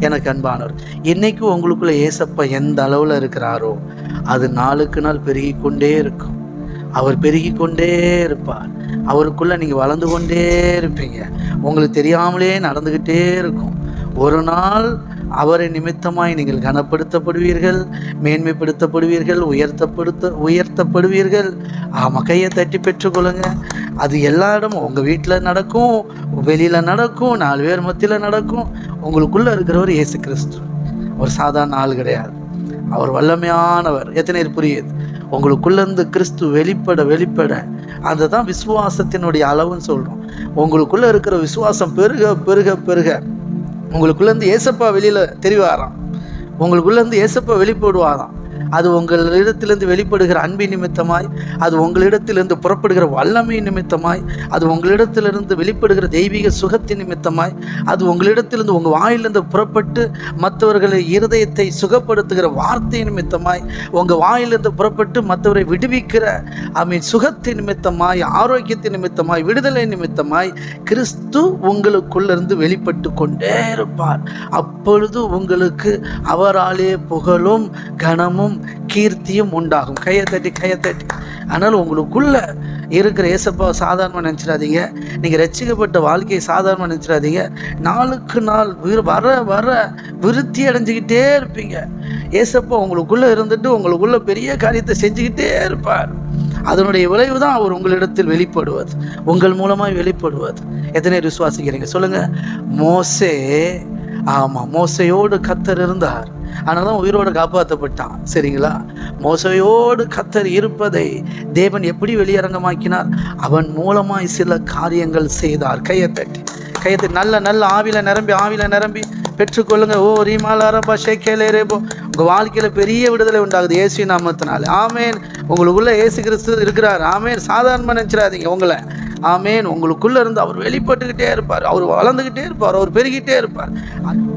எனக்கு அன்பானவர். இன்னைக்கு உங்களுக்குள்ள ஏசப்பா எந்த அளவில் இருக்கிறாரோ அது நாளுக்கு நாள் பெருகி கொண்டே இருக்கும். அவர் பெருகி கொண்டே இருப்பார். அவருக்குள்ள நீங்க வளர்ந்து கொண்டே இருப்பீங்க. உங்களுக்கு தெரியாமலே நடந்துக்கிட்டே இருக்கும். ஒரு நாள் அவரை நிமித்தமாய் நீங்கள் கனப்படுத்தப்படுவீர்கள் மேன்மைப்படுத்தப்படுவீர்கள் உயர்த்தப்படுத்த உயர்த்தப்படுவீர்கள். ஆமாம் கையை தட்டி பெற்றுக்கொள்ளுங்க. அது எல்லா இடமும். உங்கள் வீட்டில் நடக்கும் வெளியில் நடக்கும் நாலு பேர் மத்தியில் நடக்கும். உங்களுக்குள்ளே இருக்கிறவர் இயேசு கிறிஸ்து. ஒரு சாதாரண ஆள் கிடையாது. அவர் வல்லமையானவர். எத்தனை பேர் புரியுது? உங்களுக்குள்ளேருந்து கிறிஸ்து வெளிப்பட வெளிப்பட. அதை தான் விசுவாசத்தினுடைய அளவுன்னு சொல்கிறோம் உங்களுக்குள்ளே இருக்கிற விசுவாசம் பெருக பெருக பெருக. உங்களுக்குள்ளேருந்து ஏசப்பா வெளியில் தெரிவாராம். உங்களுக்குள்ளேருந்து ஏசப்பா வெளிப்படுவாராம். அது உங்களிடத்திலிருந்து வெளிப்படுகிற அன்பின் நிமித்தமாய் அது உங்களிடத்திலிருந்து புறப்படுகிற வல்லமை நிமித்தமாய் அது உங்களிடத்திலிருந்து வெளிப்படுகிற தெய்வீக சுகத்தின் நிமித்தமாய் அது உங்களிடத்திலிருந்து உங்கள் வாயிலிருந்து புறப்பட்டு மற்றவர்களை இருதயத்தை சுகப்படுத்துகிற வார்த்தை நிமித்தமாய் உங்கள் வாயிலிருந்து புறப்பட்டு மற்றவரை விடுவிக்கிற ஐ மீன் சுகத்தின் நிமித்தமாய் ஆரோக்கியத்தின் நிமித்தமாய் விடுதலை நிமித்தமாய் கிறிஸ்து உங்களுக்குள்ளிருந்து வெளிப்பட்டு கொண்டே இருப்பார். அப்பொழுது உங்களுக்கு அவராலே புகழும் கனமும் கீர்த்தியும் உண்டாகும். கையை தட்டி கையை தட்டி. ஆனால் உங்களுக்குள்ள இருக்கிற ஏசப்பாவை சாதாரணமாக நினச்சிடாதீங்க. நீங்கள் ரட்சிக்கப்பட்ட வாழ்க்கையை சாதாரணமாக நினச்சிடாதீங்க. நாளுக்கு நாள் விரு- வர வர விருத்தி அடைஞ்சிக்கிட்டே இருப்பீங்க. ஏசப்பா உங்களுக்குள்ளே இருந்துட்டு உங்களுக்குள்ள பெரிய காரியத்தை செஞ்சுக்கிட்டே இருப்பார். அதனுடைய விளைவு தான் அவர் உங்களிடத்தில் வெளிப்படுவது உங்கள் மூலமாக வெளிப்படுவது எத்தனை விசுவாசிக்கிறீங்க? சொல்லுங்க. மோசே ஆமாம் மோசையோடு கத்தர் இருந்தார். ஆனால் தான் உயிரோடு காப்பாற்றப்பட்டான் சரிங்களா? மோசையோடு கத்தர் இருப்பதை தேவன் எப்படி வெளியரங்கமாக்கினார்? அவன் மூலமாய் சில காரியங்கள் செய்தார். கையை தட்டி. நல்ல நல்ல ஆவில நிரம்பி ஆவில நிரம்பி பெற்றுக்கொள்ளுங்க ஓ ரீமாலாரப்பா ஷேக்கேலே ரேபோ. உங்கள் வாழ்க்கையில் பெரிய விடுதலை உண்டாகுது ஏசு நாமத்தினால. ஆமேன். உங்களுக்குள்ள ஏசு கிறிஸ்து இருக்கிறார். ஆமேன். சாதாரணமாக நினச்சிடாதீங்க உங்களை. ஆமேன். உங்களுக்குள்ளே இருந்து அவர் வெளிப்பட்டுக்கிட்டே இருப்பார். அவர் வளர்ந்துக்கிட்டே இருப்பார். அவர் பெருகிட்டே இருப்பார்.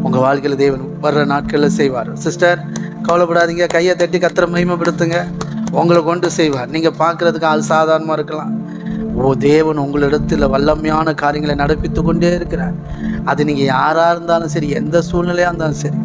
உங்கள் வாழ்க்கையில் தேவன் வர்ற நாட்களில் செய்வார். சிஸ்டர் கவலைப்படாதீங்க. கையை தட்டி கத்திர மகிமைப்படுத்துங்க. உங்களை கொண்டு செய்வார். நீங்கள் பார்க்குறதுக்கு ஆள் சாதாரணமாக இருக்கலாம். ஓ தேவன் உங்களிடத்தில் வல்லமையான காரியங்களை நடப்பித்து கொண்டே இருக்கிறார். அது நீங்கள் யாராக இருந்தாலும் சரி எந்த சூழ்நிலையாக இருந்தாலும் சரி.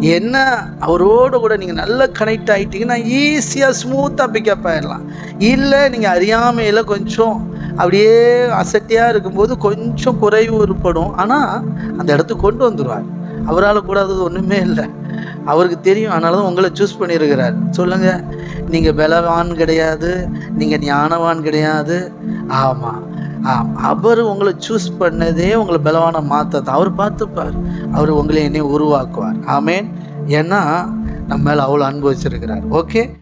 என்ன அவரோடு கூட நீங்கள் நல்லா கனெக்ட் ஆகிட்டீங்கன்னா ஈஸியாக ஸ்மூத்தாக பிக்கப் ஆயிடலாம். இல்லை நீங்கள் அறியாமையில் கொஞ்சம் அப்படியே அசட்டியாக இருக்கும்போது கொஞ்சம் குறைவு ஏற்படும். ஆனால் அந்த இடத்துக்கு கொண்டு வந்துடுவார் அவரால் கூடாதது ஒன்றுமே இல்லை. அவருக்கு தெரியும். அதனால தான் உங்களை சூஸ் பண்ணியிருக்கிறார். சொல்லுங்கள் நீங்கள் பலவான் கிடையாது. நீங்கள் ஞானவான் கிடையாது. ஆமாம் ஆம். அவர் உங்களை சூஸ் பண்ணதே உங்களை பலவான மாற்ற அவர் பார்த்துப்பார். அவர் உங்களை என்னையும் உருவாக்குவார். ஆமேன். ஏன்னா நம்ம மேலே அவ்வளோ அனுபவிச்சிருக்கிறார். ஓகே